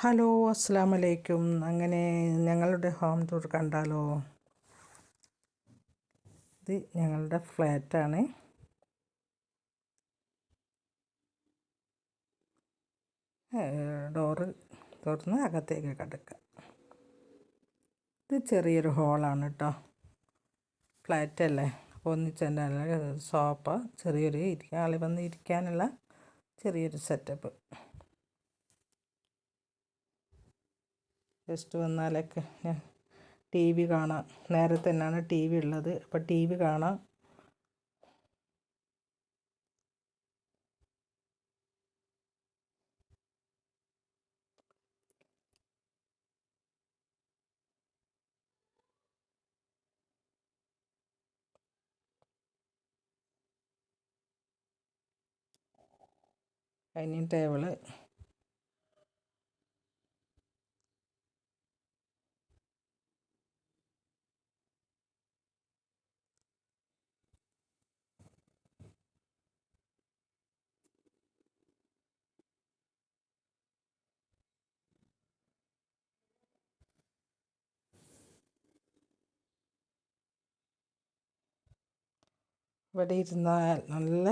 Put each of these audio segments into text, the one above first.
Hello അസ്സാം വലൈക്കും അങ്ങനെ ഞങ്ങളുടെ ഹോം ടൂർ കണ്ടാലോ? ഇത് ഞങ്ങളുടെ ഫ്ലാറ്റാണ്. ഡോറ് തുറന്ന് അകത്തേക്ക് കിടക്കുക. ഇത് ചെറിയൊരു ഹോളാണ് കേട്ടോ ഫ്ലാറ്റല്ലേ? അപ്പോൾ ഒന്നിച്ചെന്റെ സോഫ ചെറിയൊരു ഇരിക്കാൻ ആളി വന്ന് ഇരിക്കാനുള്ള ചെറിയൊരു സെറ്റപ്പ്. ജസ്റ്റ് വന്നാലൊക്കെ ടി വി കാണാം. നേരെ തന്നെയാണ് ടി വി ഉള്ളത്. അപ്പോൾ ടി വി കാണാം. Dining table. ഇവിടെ ഇരുന്നാൽ നല്ല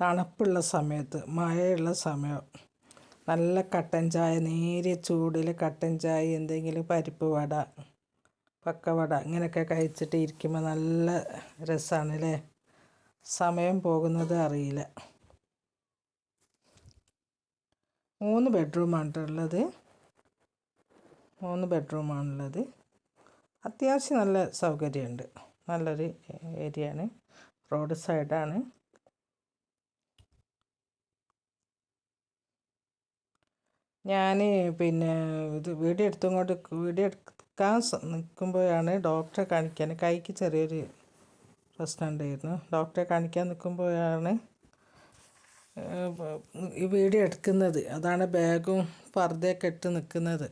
തണുപ്പുള്ള സമയത്ത് മഴയുള്ള സമയം നല്ല കട്ടൻ ചായ നേരിയ ചൂടിൽ കട്ടൻ ചായ എന്തെങ്കിലും പരിപ്പ് വട പക്കവട ഇങ്ങനെയൊക്കെ കഴിച്ചിട്ട് ഇരിക്കുമ്പോൾ നല്ല രസമാണ് അല്ലേ സമയം പോകുന്നത് അറിയില്ല. മൂന്ന് ബെഡ്റൂമാണ് ഉള്ളത്. മൂന്ന് ബെഡ്റൂമാണുള്ളത് അത്യാവശ്യം നല്ല സൗകര്യമുണ്ട്. നല്ലൊരു ഏരിയയാണ്. റോഡ് സൈഡാണ്. ഞാൻ പിന്നെ ഇത് വീഡിയോ എടുത്തുകൊണ്ട് വീഡിയോ എടുക്കാൻ നിൽക്കുമ്പോഴാണ് ഡോക്ടറെ കാണിക്കാൻ. കൈക്ക് ചെറിയൊരു പ്രശ്നം ഉണ്ടായിരുന്നു ഡോക്ടറെ കാണിക്കാൻ നിൽക്കുമ്പോഴാണ് ഈ വീഡിയോ എടുക്കുന്നത്. അതാണ് ബാഗും പർദ്ദയൊക്കെ ഇട്ട് നിൽക്കുന്നത്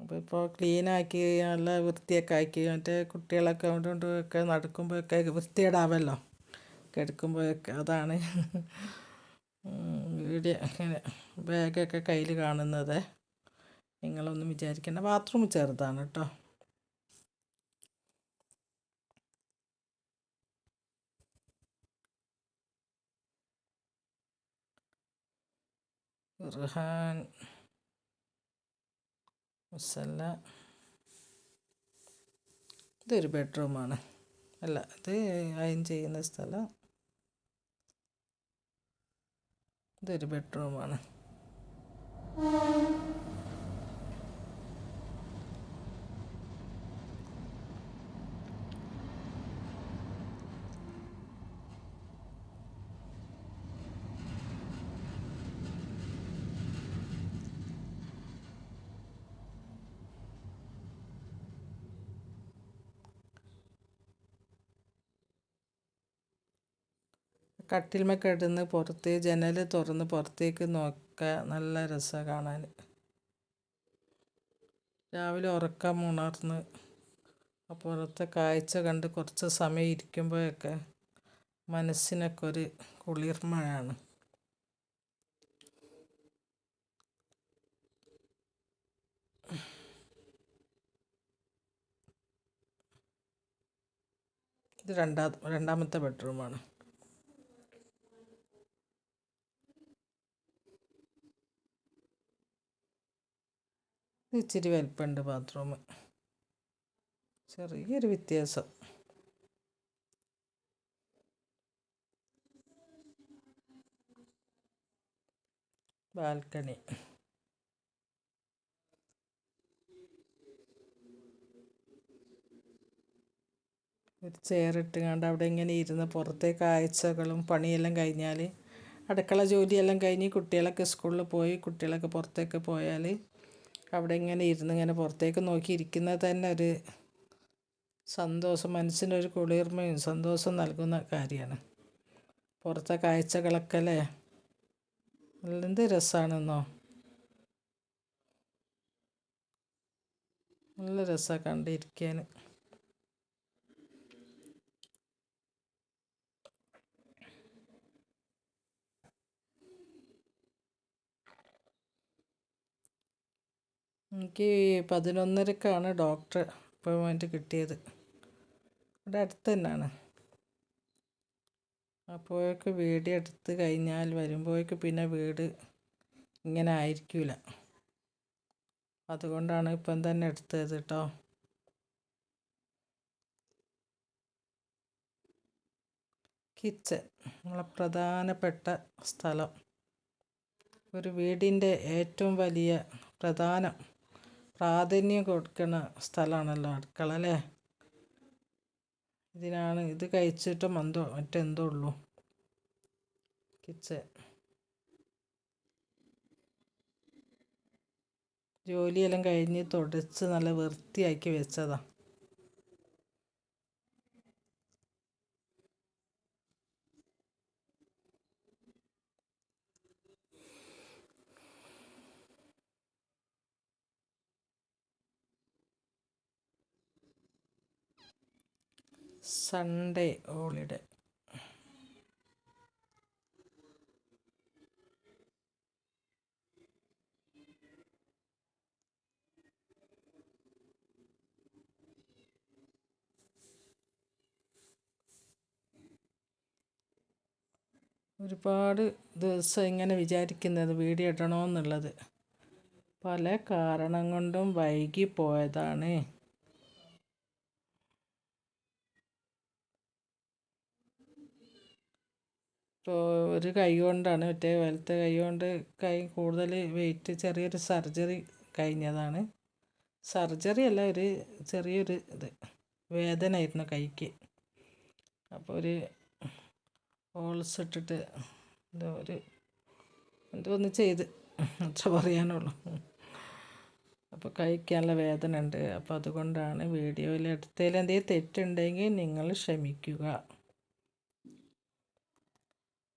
അപ്പോൾ ഇപ്പോൾ ക്ലീനാക്കി നല്ല വൃത്തിയൊക്കെ ആക്കി മറ്റേ കുട്ടികളൊക്കെ കൊണ്ടൊക്കെ നടക്കുമ്പോഴൊക്കെ വൃത്തികേടാവല്ലോ. കിടക്കുമ്പോഴൊക്കെ അതാണ്. വീഡിയോ ഇങ്ങനെ ബാഗൊക്കെ കയ്യിൽ കാണുന്നത്. നിങ്ങളൊന്നും വിചാരിക്കേണ്ട. ബാത്റൂം ചെറുതാണ് കേട്ടോ റിഹാൻ മുസല്ല ഇതൊരു ബെഡ്റൂമാണ്. അല്ല ഇത് അയൺ ചെയ്യുന്ന സ്ഥലം. ഇതൊരു ബെഡ്റൂമാണ്. കട്ടിൽമ കിടന്ന് പുറത്ത് ജനൽ തുറന്ന് പുറത്തേക്ക് നോക്കുക നല്ല രസമാണ് കാണാൻ. രാവിലെ ഉറക്കം ഉണർന്ന് പുറത്തെ കാഴ്ച കണ്ട് കുറച്ച് സമയം ഇരിക്കുമ്പോഴൊക്കെ മനസ്സിനൊക്കെ ഒരു കുളിർമയാണ് ഇത് രണ്ടാ രണ്ടാമത്തെ ബെഡ്റൂമാണ്. ഇച്ചിരി വലിപ്പമുണ്ട് ബാത്റൂം ചെറിയൊരു വ്യത്യാസം. ബാൽക്കണി. ഒരു ചെയറിട്ട് അവിടെ ഇങ്ങനെ ഇരുന്ന് പുറത്തെ കാഴ്ചകളും പണിയെല്ലാം കഴിഞ്ഞാൽ അടുക്കള ജോലിയെല്ലാം കഴിഞ്ഞ് കുട്ടികളൊക്കെ സ്കൂളിൽ പോയി കുട്ടികളൊക്കെ പുറത്തേക്ക് പോയാൽ അവിടെ ഇങ്ങനെ ഇരുന്ന് ഇങ്ങനെ പുറത്തേക്ക് നോക്കി ഇരിക്കുന്നത് തന്നെ ഒരു സന്തോഷം മനസ്സിനൊരു കുളിർമയും സന്തോഷം നൽകുന്ന കാര്യമാണ്. പുറത്തെ കാഴ്ചകളൊക്കെ അല്ലേ? എന്ത് രസമാണെന്നോ നല്ല രസമാണ് കണ്ടിരിക്കാൻ. എനിക്ക് പതിനൊന്നരക്കാണ് ഡോക്ടർ അപ്പോയിൻമെന്റ് കിട്ടിയത്. ഇവിടെ അടുത്ത് തന്നെയാണ്. അപ്പോഴേക്ക് വീട് എടുത്ത് കഴിഞ്ഞാൽ വരുമ്പോഴേക്ക് പിന്നെ വീട് ഇങ്ങനെ ആയിരിക്കില്ല. അതുകൊണ്ടാണ് ഇപ്പം തന്നെ എടുത്തത് കേട്ടോ. കിച്ചൺ നമ്മളെ പ്രധാനപ്പെട്ട സ്ഥലം. ഒരു വീടിന്റെ ഏറ്റവും വലിയ പ്രധാനം പ്രാധാന്യം കൊടുക്കുന്ന സ്ഥലമാണല്ലോ അടുക്കള അല്ലേ? ഇതിനാണ് ഇത് കഴിച്ചിട്ട് മന്തോ മറ്റെന്തോ ഉള്ളൂ. കിച്ചൺ. ജോലിയെല്ലാം കഴിഞ്ഞ് തുടച്ച് നല്ല വൃത്തിയാക്കി വെച്ചതാണ് സൺഡേ ഹോളിഡേ ഒരുപാട് ദിവസം ഇങ്ങനെ വിചാരിക്കുന്നത് വീഡിയോ പല കാരണം കൊണ്ടും വൈകി പോയതാണ് ഇപ്പോൾ ഒരു കൈ കൊണ്ടാണ് മറ്റേ വലത്തെ കൈ കൊണ്ട് കൈ കൂടുതൽ വെയിറ്റ് ചെറിയൊരു സർജറി കഴിഞ്ഞതാണ്. സർജറി അല്ല ഒരു ചെറിയൊരു ഇത് വേദന ആയിരുന്നു കൈക്ക്. അപ്പോൾ ഒരു ഹോൾസ് ഇട്ടിട്ട് എന്തോ ഒരു എന്തോ ഒന്ന് ചെയ്ത് അത്ര പറയാനുള്ളൂ. അപ്പോൾ കഴിക്കാനുള്ള വേദന ഉണ്ട് അപ്പോൾ അതുകൊണ്ടാണ് വീഡിയോയിൽ എടുത്തതിൽ എന്തെങ്കിലും തെറ്റുണ്ടെങ്കിൽ നിങ്ങൾ ക്ഷമിക്കുക.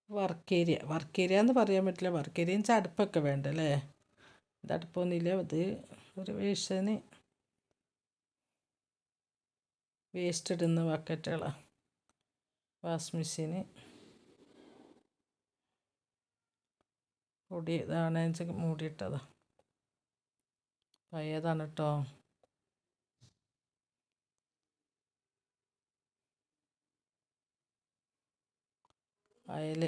വർക്ക് ഏരിയ വർക്ക് ഏരിയ എന്ന് പറയാൻ പറ്റില്ല. വർക്ക് ഏരിയ വെച്ചാൽ അടുപ്പൊക്കെ വേണ്ട അല്ലേ ഇത് അടുപ്പൊന്നുമില്ല ഇത് ഒരു വേഷന് വേസ്റ്റ് ഇടുന്ന ബക്കറ്റുകളാണ് വാഷ് മെഷീന്. പൊടി ഇതാണ് മൂടിയിട്ടതാണ് പഴയതാണ് കേട്ടോ അയൽ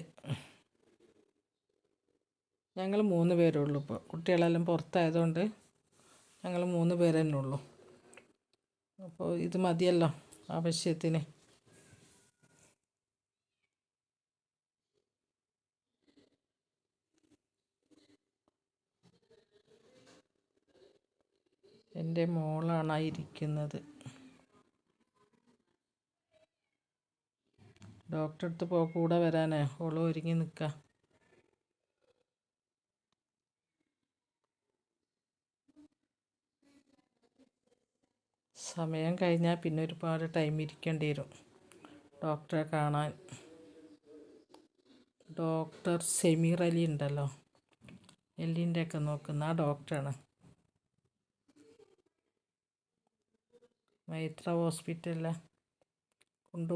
ഞങ്ങൾ മൂന്ന് പേരുള്ളൂ ഇപ്പോൾ കുട്ടികളെല്ലാം പുറത്തായതുകൊണ്ട് ഞങ്ങൾ മൂന്ന് പേര് തന്നെ ഉള്ളൂ. അപ്പോൾ ഇത് മതിയല്ലോ ആവശ്യത്തിന്. എന്റെ മോളാണ് ഇരിക്കുന്നത്. ഡോക്ടറെ അടുത്ത് പോ കൂടെ വരാനേ. ഓൾ ഒരുങ്ങി നിൽക്ക സമയം കഴിഞ്ഞാൽ പിന്നെ ഒരുപാട് ടൈം ഇരിക്കേണ്ടി വരും. ഡോക്ടറെ കാണാൻ. ഡോക്ടർ സെമീർ അലി ഉണ്ടല്ലോ. എല്ലിന്റെ ഒക്കെ നോക്കുന്ന ആ ഡോക്ടറാണ്. മൈത്ര ഹോസ്പിറ്റലിലെ കൊണ്ടു